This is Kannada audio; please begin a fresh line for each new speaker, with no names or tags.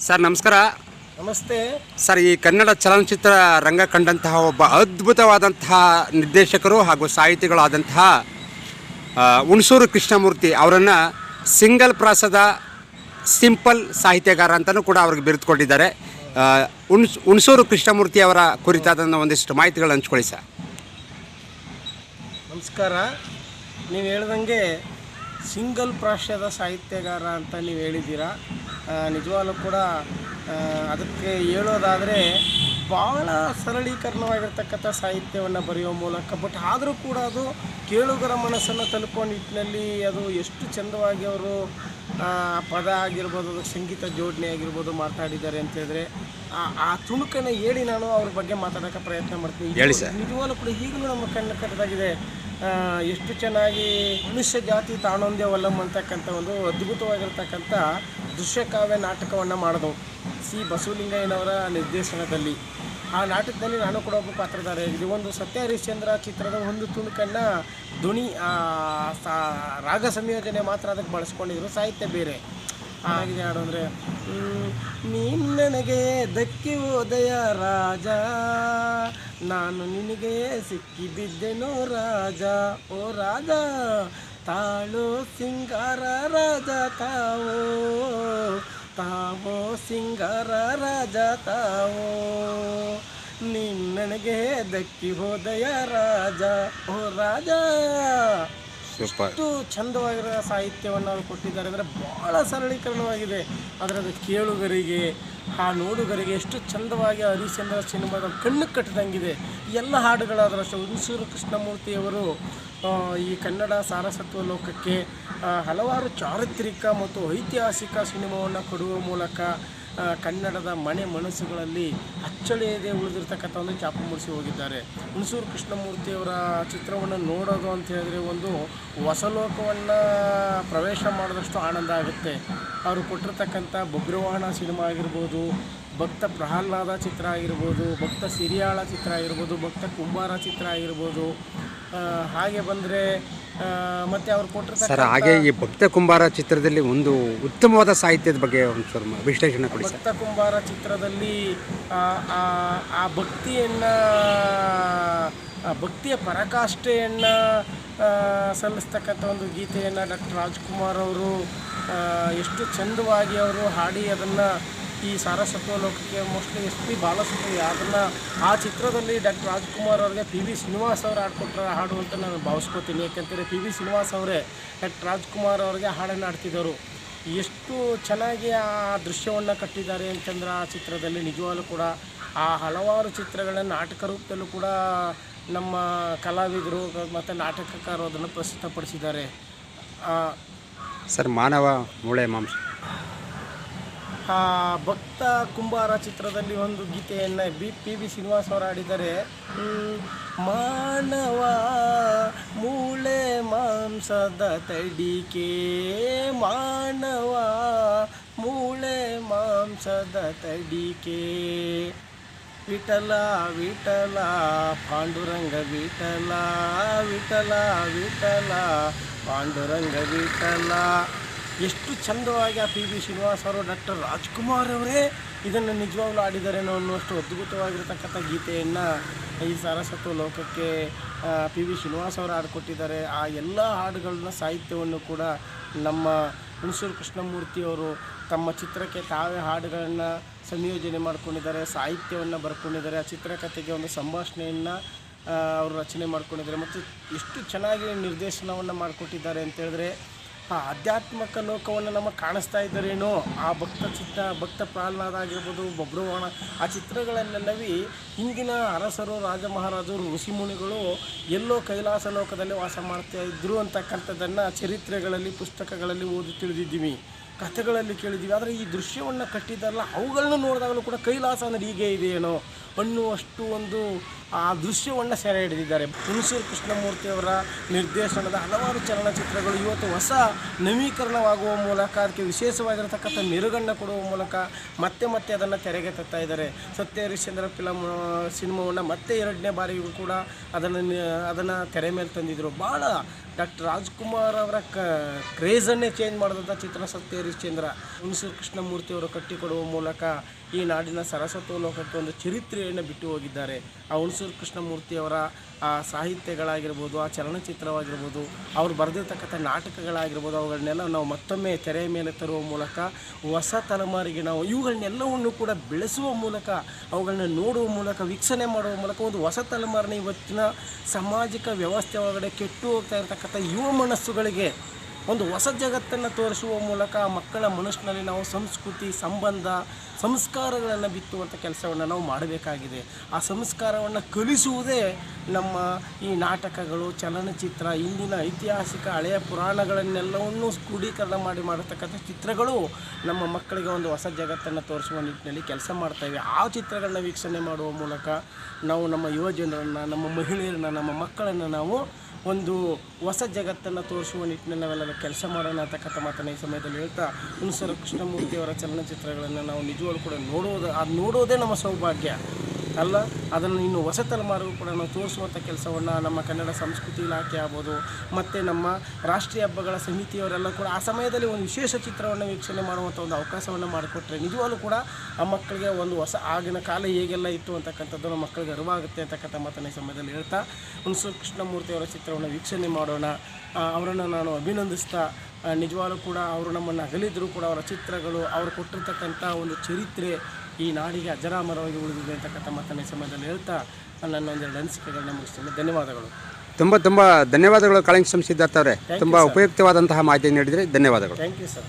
ಸರ್ ನಮಸ್ಕಾರ.
ನಮಸ್ತೆ.
ಸರ್ ಈ ಕನ್ನಡ ಚಲನಚಿತ್ರ ರಂಗ ಕಂಡಂತಹ ಒಬ್ಬ ಅದ್ಭುತವಾದಂತಹ ನಿರ್ದೇಶಕರು ಹಾಗೂ ಸಾಹಿತಿಗಳಾದಂತಹ ಹುಣಸೂರು ಕೃಷ್ಣಮೂರ್ತಿ ಅವರನ್ನು ಸಿಂಗಲ್ ಪ್ರಾಸದ ಸಿಂಪಲ್ ಸಾಹಿತ್ಯಗಾರ ಅಂತಲೂ ಕೂಡ ಅವ್ರಿಗೆ ಬಿರಿದುಕೊಂಡಿದ್ದಾರೆ ಆ, ಹುಣಸೂರು ಕೃಷ್ಣಮೂರ್ತಿ ಅವರ ಕುರಿತಾದ ಒಂದಿಷ್ಟು ಮಾಹಿತಿಗಳು ಹಂಚ್ಕೊಳ್ಳಿ ಸರ್.
ನಮಸ್ಕಾರ. ನೀವು ಹೇಳ್ದಂಗೆ ಸಿಂಗಲ್ ಪ್ರಾಶದ ಸಾಹಿತ್ಯಗಾರ ಅಂತ ನೀವು ಹೇಳಿದ್ದೀರಾ? ನಿಜವಾಗ್ಲೂ ಕೂಡ ಅದಕ್ಕೆ ಹೇಳೋದಾದರೆ ಭಾಳ ಸರಳೀಕರಣವಾಗಿರ್ತಕ್ಕಂಥ ಸಾಹಿತ್ಯವನ್ನು ಬರೆಯೋ ಮೂಲಕ ಬಟ್ ಆದರೂ ಕೂಡ ಅದು ಕೇಳುಗರ ಮನಸ್ಸನ್ನು ತಲುಪೋ ನಿಟ್ಟಿನಲ್ಲಿ ಅದು ಎಷ್ಟು ಚಂದವಾಗಿ ಅವರು ಪದ ಆಗಿರ್ಬೋದು ಅದು ಸಂಗೀತ ಜೋಡಣೆ ಆಗಿರ್ಬೋದು ಮಾತಾಡಿದ್ದಾರೆ ಅಂತ ಹೇಳಿದ್ರೆ ಆ- ತುಣುಕನ್ನು ಹೇಳಿ ನಾನು ಅವ್ರ ಬಗ್ಗೆ ಮಾತಾಡೋಕ್ಕೆ ಪ್ರಯತ್ನ ಮಾಡ್ತೀನಿ
ಹೇಳಿ ಸರ್.
ನಿಜವಾಗ್ಲೂ ಕೂಡ ಈಗಲೂ ನಮ್ಮ ಕಣ್ಣು ಕಟ್ಟದಾಗಿದೆ ಎಷ್ಟು ಚೆನ್ನಾಗಿ ಮನುಷ್ಯ ಜಾತಿ ತಾಣೊಂದೇವಲ್ಲಂ ಅಂತಕ್ಕಂಥ ಒಂದು ಅದ್ಭುತವಾಗಿರ್ತಕ್ಕಂಥ ದೃಶ್ಯಕಾವ್ಯ ನಾಟಕವನ್ನು ಮಾಡಿದವು. ಸಿ. ಬಸವಲಿಂಗಯ್ಯನವರ ನಿರ್ದೇಶನದಲ್ಲಿ. ಆ ನಾಟಕದಲ್ಲಿ ನಾನು ಕೂಡ ಒಬ್ಬ ಪಾತ್ರಧಾರಿಯಾಗಿದೆ ಒಂದು ಸತ್ಯ ಹರಿಶ್ಚಂದ್ರ ಚಿತ್ರದ ಒಂದು ತುಣುಕನ್ನು ಧ್ವನಿ ರಾಗ ಸಂಯೋಜನೆ ಮಾತ್ರ ಅದಕ್ಕೆ ಬಳಸ್ಕೊಂಡಿದ್ರು. ಸಾಹಿತ್ಯ ಬೇರೆ. ಆಗಿದೆ ಹಾಡು ಅಂದರೆ ನೀನು ನನಗೆ ದಕ್ಕಿ ಹೋದಯ ರಾಜ? ನಾನು ನಿನಗೆ ಸಿಕ್ಕಿ ಬಿದ್ದೆನೋ ರಾಜ? ಓ ರಾಜ, ತಾಳು ಸಿಂಗಾರ ರಾಜ ತಾವೋ? ತಾವೋ ಸಿಂಗಾರ ರಾಜ ತಾವೋ ನಿನ್ನನಿಗೆ ನನಗೆ ದಕ್ಕಿ ಹೋದಯ ರಾಜ. ಓ ರಾಜ ಎಷ್ಟು ಚಂದವಾಗಿರೋ ಸಾಹಿತ್ಯವನ್ನು ಅವರು ಕೊಟ್ಟಿದ್ದಾರೆ. ಅಂದರೆ ಭಾಳ ಸರಳೀಕರಣವಾಗಿದೆ. ಅದರ ಅದು ಕೇಳುಗರಿಗೆ ಆ ನೋಡುಗರಿಗೆ ಎಷ್ಟು ಚಂದವಾಗಿ ಹರಿಶ್ಚಂದ್ರ ಸಿನಿಮಾದ ಕಣ್ಣು ಕಟ್ಟಿದಂಗಿದೆ. ಎಲ್ಲ ಹಾಡುಗಳಾದರೂ ಅಷ್ಟೇ. ಹುಣಸೂರು ಕೃಷ್ಣಮೂರ್ತಿಯವರು ಈ ಕನ್ನಡ ಸಾರಸತ್ವ ಲೋಕಕ್ಕೆ ಹಲವಾರು ಚಾರಿತ್ರಿಕ ಮತ್ತು ಐತಿಹಾಸಿಕ ಸಿನಿಮಾವನ್ನು ಕೊಡುವ ಮೂಲಕ ಕನ್ನಡದ ಮನೆ ಮನಸ್ಸುಗಳಲ್ಲಿ ಅಚ್ಚಳಿಯದೆ ಉಳಿದಿರ್ತಕ್ಕಂಥ ಒಂದು ಚಾಪ ಮೂಡಿಸಿ ಹೋಗಿದ್ದಾರೆ. ಹುಣಸೂರು ಕೃಷ್ಣಮೂರ್ತಿಯವರ ಚಿತ್ರವನ್ನು ನೋಡೋದು ಅಂತ ಹೇಳಿದ್ರೆ ಒಂದು ಹೊಸ ಲೋಕವನ್ನು ಪ್ರವೇಶ ಮಾಡಿದಷ್ಟು ಆನಂದ ಆಗುತ್ತೆ. ಅವರು ಕೊಟ್ಟಿರ್ತಕ್ಕಂಥ ಬಗ್ರವಾಹನ ಸಿನಿಮಾ ಆಗಿರ್ಬೋದು, ಭಕ್ತ ಪ್ರಹ್ಲಾದ ಚಿತ್ರ ಆಗಿರ್ಬೋದು, ಭಕ್ತ ಸಿರಿಯಾಳ ಚಿತ್ರ ಆಗಿರ್ಬೋದು, ಭಕ್ತ ಕುಂಬಾರ ಚಿತ್ರ ಆಗಿರ್ಬೋದು ಹಾಗೆ ಬಂದರೆ ಮತ್ತು ಅವ್ರು
ಸರ್ ಹಾಗೆ ಈ ಭಕ್ತ ಕುಂಬಾರ ಚಿತ್ರದಲ್ಲಿ ಒಂದು ಉತ್ತಮವಾದ ಸಾಹಿತ್ಯದ ಬಗ್ಗೆ ಒಂದು ಸ್ವಲ್ಪ ವಿಶ್ಲೇಷಣೆ ಕೊಡಿ ಸರ್.
ಭಕ್ತ ಕುಂಬಾರ ಚಿತ್ರದಲ್ಲಿ ಆ, ಆ- ಆ ಭಕ್ತಿಯನ್ನು ಆ ಭಕ್ತಿಯ ಪರಾಕಾಷ್ಠೆಯನ್ನು ಸಲ್ಲಿಸ್ತಕ್ಕಂಥ ಒಂದು ಗೀತೆಯನ್ನು ಡಾಕ್ಟರ್ ರಾಜ್ಕುಮಾರ್ ಅವರು ಆ, ಎಷ್ಟು ಚಂದವಾಗಿ ಅವರು ಹಾಡಿ ಅದನ್ನು ಈ ಸಾರಸತ್ವ ಲೋಕಕ್ಕೆ ಮೋಸ್ಟ್ಲಿ ಎಸ್ ಪಿ ಬಾಲಸುಬ್ರಹ್ಮಣ್ಯ. ಅದನ್ನು ಆ ಚಿತ್ರದಲ್ಲಿ ಡಾಕ್ಟರ್ ರಾಜ್ಕುಮಾರ್ ಅವ್ರಿಗೆ ಪಿ ವಿ ಶ್ರೀನಿವಾಸ್ ಅವರು ಹಾಡ್ಕೊಟ್ರ ಹಾಡು ಅಂತ ನಾನು ಭಾವಿಸ್ಕೋತೀನಿ. ಯಾಕೆಂದರೆ ಪಿ ವಿ ಶ್ರೀನಿವಾಸ್ ಅವರೇ ಡಾಕ್ಟರ್ ರಾಜ್ಕುಮಾರ್ ಅವರಿಗೆ ಹಾಡನ್ನು ಹಾಡ್ತಿದ್ದರು. ಎಷ್ಟು ಚೆನ್ನಾಗಿ ಆ ದೃಶ್ಯವನ್ನು ಕಟ್ಟಿದ್ದಾರೆ ಅಂತಂದ್ರೆ ಆ ಚಿತ್ರದಲ್ಲಿ ನಿಜವಾಗಲೂ ಕೂಡ ಆ ಹಲವಾರು ಚಿತ್ರಗಳನ್ನು ನಾಟಕ ರೂಪದಲ್ಲೂ ಕೂಡ ನಮ್ಮ ಕಲಾವಿದರು ಮತ್ತು ನಾಟಕಕಾರರು ಅದನ್ನು ಪ್ರಸ್ತುತಪಡಿಸಿದ್ದಾರೆ.
ಸರ್, ಮಾನವ ಮೂಳೆ ಮಾಂಸ.
ಭಕ್ತ ಕುಂಬಾರ ಚಿತ್ರದಲ್ಲಿ ಒಂದು ಗೀತೆಯನ್ನು ಬಿ, ಪಿ ಬಿ ಶ್ರೀನಿವಾಸ್ ಅವರು ಹಾಡಿದ್ದಾರೆ. ಮಾನವ ಮೂಳೆ ಮಾಂಸದ ತಡಿಕೆ, ಮಾನವ ಮೂಳೆ ಮಾಂಸದ ತಡಿಕೆ. ವಿಠಲ ವಿಠಲ, ಪಾಂಡುರಂಗ ವಿಠಲ ವಿಠಲ ವಿಠಲ, ಪಾಂಡುರಂಗ ವಿಠಲ. ಎಷ್ಟು ಚಂದವಾಗಿ ಆ ಪಿ ಬಿ ಶ್ರೀನಿವಾಸ್ ಅವರು ಡಾಕ್ಟರ್ ರಾಜ್ಕುಮಾರ್ ಅವರೇ ಇದನ್ನು ನಿಜವಾಗ್ಲೂ ಆಡಿದ್ದಾರೇನೋ ಅನ್ನುವಷ್ಟು ಅದ್ಭುತವಾಗಿರ್ತಕ್ಕಂಥ ಗೀತೆಯನ್ನು ಈ ಸಾರಸ್ವತ ಲೋಕಕ್ಕೆ ಪಿ ವಿ ಶ್ರೀನಿವಾಸ್ ಅವರು ಹಾಡಿಕೊಟ್ಟಿದ್ದಾರೆ. ಆ ಎಲ್ಲ ಹಾಡುಗಳನ್ನ ಸಾಹಿತ್ಯವನ್ನು ಕೂಡ ನಮ್ಮ ಹುಣಸೂರು ಕೃಷ್ಣಮೂರ್ತಿಯವರು ತಮ್ಮ ಚಿತ್ರಕ್ಕೆ ತಾವೇ ಹಾಡುಗಳನ್ನು ಸಂಯೋಜನೆ ಮಾಡ್ಕೊಂಡಿದ್ದಾರೆ, ಸಾಹಿತ್ಯವನ್ನು ಬರ್ಕೊಂಡಿದ್ದಾರೆ. ಆ ಚಿತ್ರಕಥೆಗೆ ಒಂದು ಸಂಭಾಷಣೆಯನ್ನು ಅವರು ರಚನೆ ಮಾಡ್ಕೊಂಡಿದ್ದಾರೆ. ಮತ್ತು ಎಷ್ಟು ಚೆನ್ನಾಗಿ ನಿರ್ದೇಶನವನ್ನು ಮಾಡಿಕೊಟ್ಟಿದ್ದಾರೆ ಅಂತ ಹೇಳಿದ್ರೆ ಆ ಆಧ್ಯಾತ್ಮಿಕ ಲೋಕವನ್ನು ನಮಗೆ ಕಾಣಿಸ್ತಾ ಇದ್ದಾರೇನೋ, ಆ ಭಕ್ತ ಚಿತ್ತ, ಭಕ್ತ ಪ್ರಹ್ಲಾದ ಆಗಿರ್ಬೋದು ಬಬ್ರುವಾಣ, ಆ ಚಿತ್ರಗಳಲ್ಲೆಲ್ಲವಿ ಹಿಂದಿನ ಅರಸರು ರಾಜ ಮಹಾರಾಜರು ಋಷಿಮುನಿಗಳು ಎಲ್ಲೋ ಕೈಲಾಸ ಲೋಕದಲ್ಲಿ ವಾಸ ಮಾಡ್ತಾ ಇದ್ದರು ಅಂತಕ್ಕಂಥದ್ದನ್ನು ಚರಿತ್ರೆಗಳಲ್ಲಿ, ಪುಸ್ತಕಗಳಲ್ಲಿ ಓದಿ ತಿಳಿದಿದ್ದೀವಿ. ಕಥೆಗಳಲ್ಲಿ ಕೇಳಿದ್ದೀವಿ. ಆದರೆ ಈ ದೃಶ್ಯವನ್ನು ಕಟ್ಟಿದ್ದಾರಲ್ಲ ಅವುಗಳನ್ನ ನೋಡಿದಾಗಲೂ ಕೂಡ ಕೈಲಾಸ ಅಂದರೆ ಹೀಗೆ ಇದೆಯೇನೋ ಅನ್ನುವಷ್ಟು ಒಂದು, ಆ ದೃಶ್ಯವನ್ನು ಸೆರೆ ಹಿಡಿದಿದ್ದಾರೆ. ಹುಣಸೂರು ಕೃಷ್ಣಮೂರ್ತಿಯವರ ನಿರ್ದೇಶನದ ಹಲವಾರು ಚಲನಚಿತ್ರಗಳು ಇವತ್ತು ಹೊಸ ನವೀಕರಣವಾಗುವ ಮೂಲಕ, ಅದಕ್ಕೆ ವಿಶೇಷವಾಗಿರತಕ್ಕಂಥ ಮೆರುಗನ್ನು ಕೊಡುವ ಮೂಲಕ ಮತ್ತೆ ಮತ್ತೆ ಅದನ್ನು ತೆರೆಗೆ ತರ್ತಾ ಇದ್ದಾರೆ. ಸತ್ಯ ಹರಿಶ್ಚಂದ್ರ ಫಿಲಮ್ ಸಿನಿಮಾವನ್ನು ಮತ್ತೆ ಎರಡನೇ ಬಾರಿಗೂ ಕೂಡ ಅದನ್ನು ಅದನ್ನು ತೆರೆ ಮೇಲೆ ತಂದಿದ್ದರು ಭಾಳ ಡಾಕ್ಟರ್ ರಾಜ್ಕುಮಾರ್ ಅವರ ಕ್ರೇಜನ್ನೇ ಚೇಂಜ್ ಮಾಡಿದಂಥ ಚಿತ್ರ ಸತ್ಯ ಹರಿಶ್ಚಂದ್ರ ಹುಣಸೂರು ಕೃಷ್ಣಮೂರ್ತಿಯವರು ಕಟ್ಟಿಕೊಡುವ ಮೂಲಕ ಈ ನಾಡಿನ ಸರಸ್ವತೋಲೋಕಕ್ಕೆ ಒಂದು ಚರಿತ್ರೆಯನ್ನು ಬಿಟ್ಟು ಹೋಗಿದ್ದಾರೆ. ಆ ಹುಣಸೂರು ಕೃಷ್ಣಮೂರ್ತಿಯವರ ಆ ಸಾಹಿತ್ಯಗಳಾಗಿರ್ಬೋದು, ಆ ಚಲನಚಿತ್ರವಾಗಿರ್ಬೋದು, ಅವ್ರು ಬರೆದಿರ್ತಕ್ಕಂಥ ನಾಟಕಗಳಾಗಿರ್ಬೋದು, ಅವುಗಳನ್ನೆಲ್ಲ ನಾವು ಮತ್ತೊಮ್ಮೆ ತೆರೆಯ ಮೇಲೆ ತರುವ ಮೂಲಕ ಹೊಸ ತಲೆಮಾರಿಗೆ ನಾವು ಇವುಗಳನ್ನೆಲ್ಲವನ್ನು ಕೂಡ ಬೆಳೆಸುವ ಮೂಲಕ, ಅವುಗಳನ್ನ ನೋಡುವ ಮೂಲಕ, ವೀಕ್ಷಣೆ ಮಾಡುವ ಮೂಲಕ ಒಂದು ಹೊಸ ತಲೆಮಾರಿನ ಇವತ್ತಿನ ಸಾಮಾಜಿಕ ವ್ಯವಸ್ಥೆ ಒಳಗಡೆ ಕೆಟ್ಟು ಹೋಗ್ತಾ ಇರತಕ್ಕಂಥ ಯುವ ಮನಸ್ಸುಗಳಿಗೆ ಒಂದು ಹೊಸ ಜಗತ್ತನ್ನು ತೋರಿಸುವ ಮೂಲಕ ಮಕ್ಕಳ ಮನಸ್ಸಿನಲ್ಲಿ ನಾವು ಸಂಸ್ಕೃತಿ, ಸಂಬಂಧ, ಸಂಸ್ಕಾರಗಳನ್ನು ಬಿತ್ತುವಂಥ ಕೆಲಸವನ್ನು ನಾವು ಮಾಡಬೇಕಾಗಿದೆ. ಆ ಸಂಸ್ಕಾರವನ್ನು ಕಲಿಸುವುದೇ ನಮ್ಮ ಈ ನಾಟಕಗಳು, ಚಲನಚಿತ್ರ, ಇಂದಿನ ಐತಿಹಾಸಿಕ ಹಳೆಯ ಪುರಾಣಗಳನ್ನೆಲ್ಲವನ್ನೂ ಕ್ರೋಢೀಕರಣ ಮಾಡಿ ಮಾಡತಕ್ಕಂಥ ಚಿತ್ರಗಳು ನಮ್ಮ ಮಕ್ಕಳಿಗೆ ಒಂದು ಹೊಸ ಜಗತ್ತನ್ನು ತೋರಿಸುವ ನಿಟ್ಟಿನಲ್ಲಿ ಕೆಲಸ ಮಾಡ್ತಾಯಿವೆ ಆ ಚಿತ್ರಗಳನ್ನ ವೀಕ್ಷಣೆ ಮಾಡುವ ಮೂಲಕ ನಾವು ನಮ್ಮ ಯುವಜನರನ್ನು ನಮ್ಮ ಮಹಿಳೆಯರನ್ನ, ನಮ್ಮ ಮಕ್ಕಳನ್ನು ನಾವು ಒಂದು ಹೊಸ ಜಗತ್ತನ್ನು ತೋರಿಸುವ ನಿಟ್ಟಿನಲ್ಲಿ ನಾವೆಲ್ಲ ಕೆಲಸ ಮಾಡೋಣ ಅಂತಕ್ಕಂಥ ಮಾತನ್ನು ಈ ಸಮಯದಲ್ಲಿ ಹೇಳ್ತಾ ಹುಣಸೂರು ಕೃಷ್ಣಮೂರ್ತಿಯವರ ಚಲನಚಿತ್ರಗಳನ್ನು ನಾವು ನಿಜವಾಗ್ಲೂ ಕೂಡ ನೋಡೋದು ಅದು ನೋಡೋದೇ ನಮ್ಮ ಸೌಭಾಗ್ಯ. ಅಲ್ಲ, ಅದನ್ನು ಇನ್ನು ಹೊಸ ತಲೆಮಾರಿಗೂ ಕೂಡ ನಾವು ತೋರಿಸುವಂಥ ಕೆಲಸವನ್ನು ನಮ್ಮ ಕನ್ನಡ ಸಂಸ್ಕೃತಿ ಇಲಾಖೆ ಆಗ್ಬೋದು, ಮತ್ತು ನಮ್ಮ ರಾಷ್ಟ್ರೀಯ ಹಬ್ಬಗಳ ಸಮಿತಿಯವರೆಲ್ಲ ಕೂಡ ಆ ಸಮಯದಲ್ಲಿ ಒಂದು ವಿಶೇಷ ಚಿತ್ರವನ್ನು ವೀಕ್ಷಣೆ ಮಾಡುವಂಥ ಒಂದು ಅವಕಾಶವನ್ನು ಮಾಡಿಕೊಟ್ರೆ ನಿಜವಾಗ್ಲೂ ಕೂಡ ಆ ಮಕ್ಕಳಿಗೆ ಒಂದು ಹೊಸ ಆಗಿನ ಕಾಲ ಹೇಗೆಲ್ಲ ಇತ್ತು ಅಂತಕ್ಕಂಥದ್ದು ನಮ್ಮ ಮಕ್ಕಳಿಗೆ ಅರಿವಾಗುತ್ತೆ ಅಂತಕ್ಕಂಥ ಮಾತನ್ನ ಈ ಸಮಯದಲ್ಲಿ ಹೇಳ್ತಾ ಹುಣಸೂರು ಕೃಷ್ಣಮೂರ್ತಿಯವರ ಚಿತ್ರವನ್ನು ವೀಕ್ಷಣೆ ಮಾಡೋಣ. ಅವರನ್ನು ನಾನು ಅಭಿನಂದಿಸ್ತಾ ನಿಜವಾಗಲೂ ಕೂಡ ಅವರು ನಮ್ಮನ್ನು ಅಗಲಿದ್ರು ಕೂಡ ಅವರ ಚಿತ್ರಗಳು, ಅವರು ಕೊಟ್ಟಿರ್ತಕ್ಕಂಥ ಒಂದು ಚರಿತ್ರೆ ಈ ನಾಡಿಗೆ ಅಜರಾಮರವಾಗಿ ಉಳಿದಿದೆ ಅಂತಕ್ಕಂಥ ಮತ್ತನೇ ಈ ಸಮಯದಲ್ಲಿ ಹೇಳ್ತಾ ನನ್ನ ಒಂದೆರಡು ಅನಿಸಿಕೆಗಳನ್ನ ಮುಗಿಸ್ತೇನೆ. ಧನ್ಯವಾದಗಳು.
ತುಂಬ ತುಂಬ ಧನ್ಯವಾದಗಳು ಕಾಳಿಂಗ್ ಸಿದ್ಧಾರ್ಥ ಅವರೇ. ತುಂಬ ಉಪಯುಕ್ತವಾದಂತಹ ಮಾಹಿತಿ ನೀಡಿದರೆ. ಧನ್ಯವಾದಗಳು.
Thank you sir